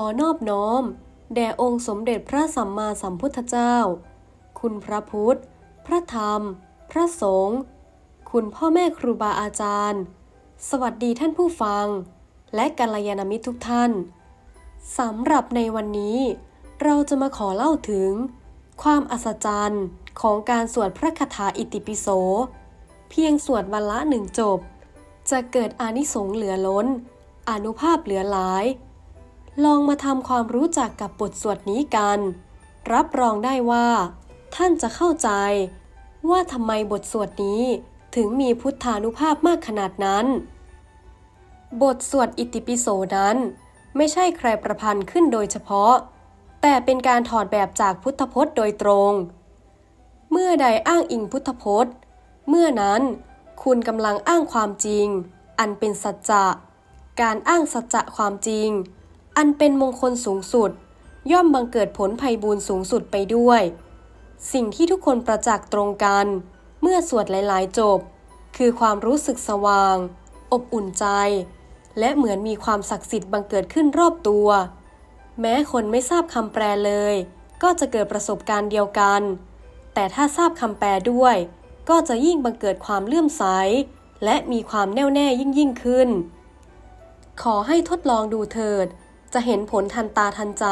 อนอบน้อม แด่องค์สมเด็จพระสัมมาสัมพุทธเจ้า คุณพระพุทธ พระธรรม พระสงฆ์ คุณพ่อแม่ครูบาอาจารย์ สวัสดีท่านผู้ฟัง และกัลยาณมิตรทุกท่าน สำหรับในวันนี้ เราจะมาขอเล่าถึง ความอัศจรรย์ของการสวดพระคาถาอิติปิโส เพียงสวดวันละหนึ่งจบ จะเกิดอานิสงส์เหลือล้น อนุภาพเหลือหลาย ลองมาทำความรู้จักกับบทสวดนี้กัน รับรองได้ว่า ท่านจะเข้าใจ ว่าทำไมบทสวดนี้ถึงมีพุทธานุภาพมากขนาดนั้น บทสวดอิติปิโสนั้น ไม่ใช่ใครประพันธ์ขึ้นโดยเฉพาะ แต่เป็นการถอดแบบจากพุทธพจน์โดยตรง เมื่อใดอ้างอิงพุทธพจน์ เมื่อนั้นคุณกำลังอ้างความจริง อันเป็นสัจจะ การอ้างสัจจะความจริง อันเป็นมงคลสูงสุด ย่อมบังเกิดผลภัยบูนสูงสุดไปด้วย สิ่งที่ทุกคนประจักษ์ตรงกัน เมื่อสวดหลายๆ จบ คือความรู้สึกสว่าง อบอุ่นใจ และเหมือนมีความศักดิ์สิทธิ์บังเกิดขึ้นรอบตัว แม้คนไม่ทราบคำแปลเลย ก็จะเกิดประสบการณ์เดียวกัน แต่ถ้าทราบคำแปลด้วย ก็จะยิ่งบังเกิดความเลื่อมใส และมีความแน่วแน่ยิ่งยิ่งขึ้น ขอให้ทดลองดูเถิด จะเห็นผลทันตาทันใจ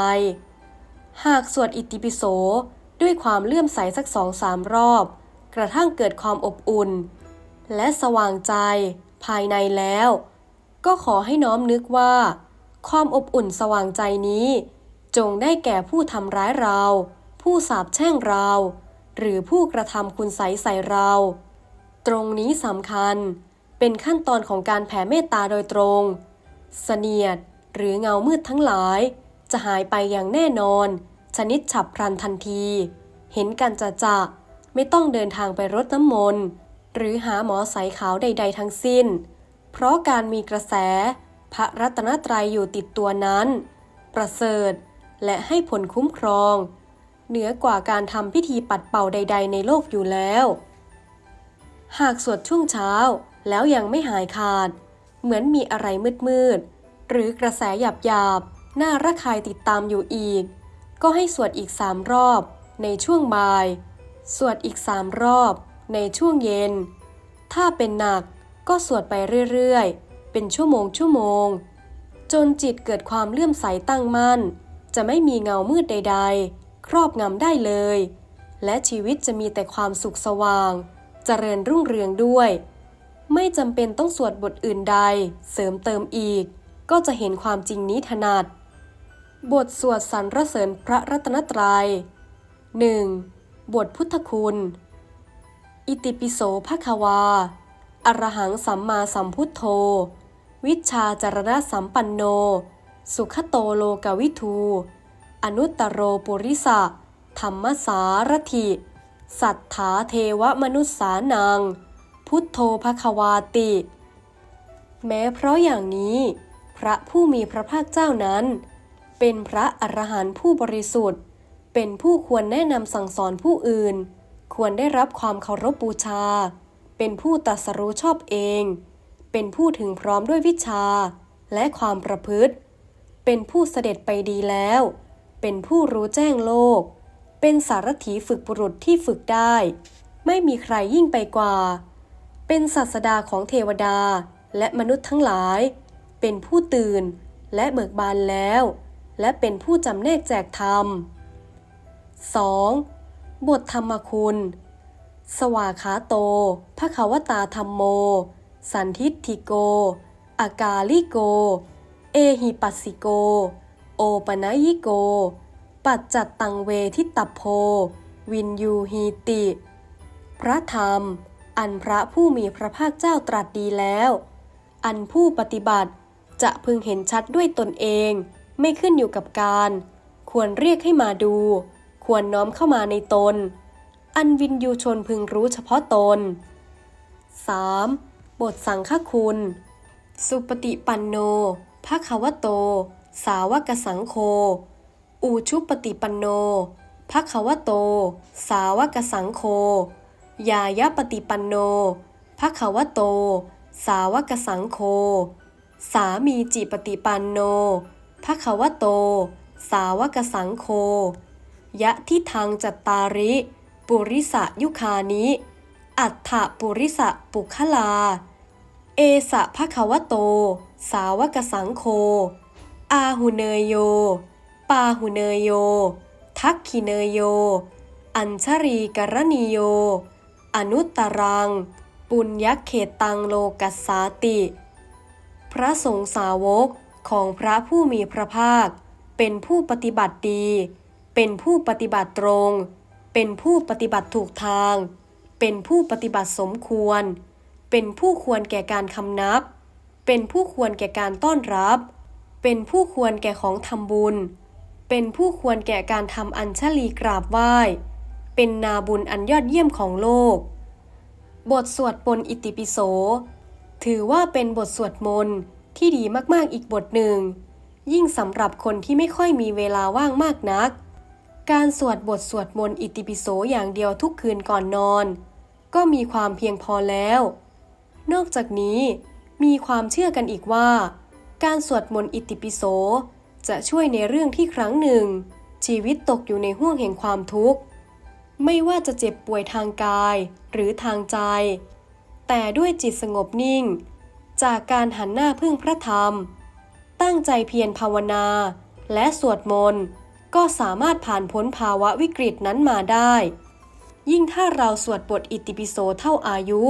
หากสวดอิติปิโสด้วยความเลื่อมใสสักสองสามรอบ กระทั่งเกิดความอบอุ่น และสว่างใจภายในแล้ว ก็ขอให้น้อมนึกว่า ความอบอุ่นสว่างใจนี้ จงได้แก่ผู้ทำร้ายเรา ผู้สาปแช่งเรา หรือผู้กระทำคุณใสใส่เรา ตรงนี้สำคัญเป็นขั้นตอนของการแผ่เมตตาโดยตรง เสนียด หรือเงามืดทั้งหลาย จะหายไปอย่างแน่นอน ชนิดฉับพลันทันที เห็นกันจะจะไม่ต้องเดินทางไปรดน้ำมนต์ หรือหาหมอสายขาวใด ๆ ทั้งสิ้น เพราะการมีกระแส พระรัตนตรัยอยู่ติดตัวนั้น ประเสริฐและให้ผลคุ้มครอง เหนือกว่าการทำพิธีปัดเป่าใด ๆ ในโลกอยู่แล้ว หากสวดช่วงเช้าแล้วยังไม่หายขาด เหมือนมีอะไรมืดๆ หรือกระแสหยาบๆน่าระคายติดตามอยู่อีก ก็ให้สวดอีกสามรอบในช่วงบ่าย สวดอีกสามรอบในช่วงเย็น ถ้าเป็นหนักก็สวดไปเรื่อยๆ เป็นชั่วโมงชั่วโมง จนจิตเกิดความเลื่อมใสตั้งมั่น จะไม่มีเงามืดใด ๆ ครอบงำได้เลย และชีวิตจะมีแต่ความสุขสว่างเจริญรุ่งเรืองด้วย ไม่จำเป็นต้องสวดบทอื่นใด เสริมเติมอีก ก็จะเห็นความจริงนี้ถนัด บทสวดสรรเสริญพระรัตนตรัย 1. บทพุทธคุณ อิติปิโสภควา อรหังสัมมาสัมพุทโธ วิชาจารณะสัมปันโน สุขโตโลกวิทู อนุตตโรปุริสะ ธรรมสารถิ สัทธาเทวมนุษสานัง พุทโธภควาติ แม้เพราะอย่างนี้ ระผู้มีพระภาคเจ้านั้น เป็นพระอรหันต์ผู้บริสุทธิ์ เป็นผู้ควรแนะนำสั่งสอนผู้อื่น ควรได้รับความเคารพบูชา เป็นผู้ตรัสรู้ชอบเอง เป็นผู้ถึงพร้อมด้วยวิชา และความประพฤติ เป็นผู้เสด็จไปดีแล้ว เป็นผู้รู้แจ้งโลก เป็นสารถีฝึกบุรุษที่ฝึกได้ ไม่มีใครยิ่งไปกว่า เป็นศาสดาของเทวดาและมนุษย์ทั้งหลาย เป็นผู้ตื่นและเบิกบานแล้ว และเป็นผู้จำแนกแจกธรรม 2. บทธรรมคุณ สวาขาโตภะควตาธรรมโม สันทิฏฐิโก อากาลิโก เอหิปัสสิโก โอปนยิโก ปัจจัตตังเวทิตตโพ วินยูฮีติ พระธรรม อันพระผู้มีพระภาคเจ้าตรัสดีแล้ว อันผู้ปฏิบัติ จะพึงเห็นชัดด้วยตนเอง ไม่ขึ้นอยู่กับการ ควรเรียกให้มาดู ควรน้อมเข้ามาในตน อันวินยูชนพึงรู้เฉพาะตน 3. บทสังฆคุณ สุปฏิปันโนภะคะวะโต สาวกสังโฆอูชุปฏิปันโนภะคะวะโต สาวกสังโฆยายะปฏิปันโนภะคะวะโต สาวกสังโฆ สามีจิปฏิปันโนภะควะโต สาวกสังโฆยะทิทางจัตตาริ ปุริสะยุคานิ อัฏฐปุริสะปุคลา เอสะภะควะโต สาวกสังโฆอาหุเนยโย ปาหุเนยโย ทักขิเนยโย อัญชรีกรณีโย อนุตตรัง ปุญญเขตตังโลกัสสาติ พระสงฆ์สาวกของพระผู้มีพระภาค เป็นผู้ปฏิบัติดี เป็นผู้ปฏิบัติตรง เป็นผู้ปฏิบัติถูกทาง เป็นผู้ปฏิบัติสมควร เป็นผู้ควรแก่การคำนับ เป็นผู้ควรแก่การต้อนรับ เป็นผู้ควรแก่ของทำบุญ เป็นผู้ควรแก่การทำอัญชลีกราบไหว้ เป็นนาบุญอันยอดเยี่ยมของโลก บทสวดปนอิติปิโส ถือว่าเป็นบทสวดมนต์ที่ดีมากๆอีกบทหนึ่ง ยิ่งสำหรับคนที่ไม่ค่อยมีเวลาว่างมากนัก การสวดบทสวดมนต์อิติปิโสอย่างเดียวทุกคืนก่อนนอน ก็มีความเพียงพอแล้ว นอกจากนี้มีความเชื่อกันอีกว่า การสวดมนต์อิติปิโสจะช่วยในเรื่องที่ครั้งหนึ่ง ชีวิตตกอยู่ในห่วงแห่งความทุกข์ ไม่ว่าจะเจ็บป่วยทางกายหรือทางใจ แต่ด้วยจิตสงบนิ่ง จากการหันหน้าพึ่งพระธรรม ตั้งใจเพียรภาวนา และสวดมนต์ก็สามารถผ่านพ้นภาวะวิกฤตนั้นมาได้ ยิ่งถ้าเราสวดบทอิติปิโสเท่าอายุ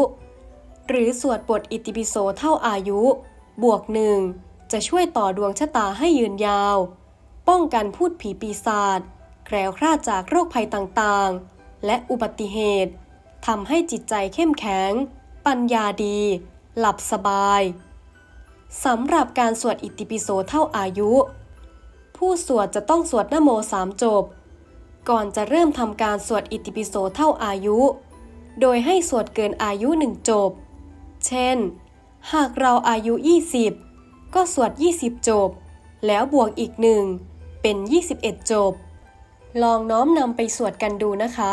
หรือสวดบทอิติปิโสเท่าอายุ บวกหนึ่งจะช่วยต่อดวงชะตาให้ยืนยาว ป้องกันพูดผีปีศาจแคล้วคลาดจากโรคภัยต่างๆ และอุบัติเหตุทำให้จิตใจเข้มแข็ง ปัญญาดี หลับสบายสำหรับการสวดอิติปิโสเท่าอายุ ผู้สวดจะต้องสวดนโมสามจบ ก่อนจะเริ่มทำการสวดอิติปิโสเท่าอายุ โดยให้สวดเกินอายุหนึ่งจบ เช่น หากเราอายุ 20 ก็สวด 20 จบ แล้วบวกอีกหนึ่งเป็น 21 จบ ลองน้อมนำไปสวดกันดูนะคะ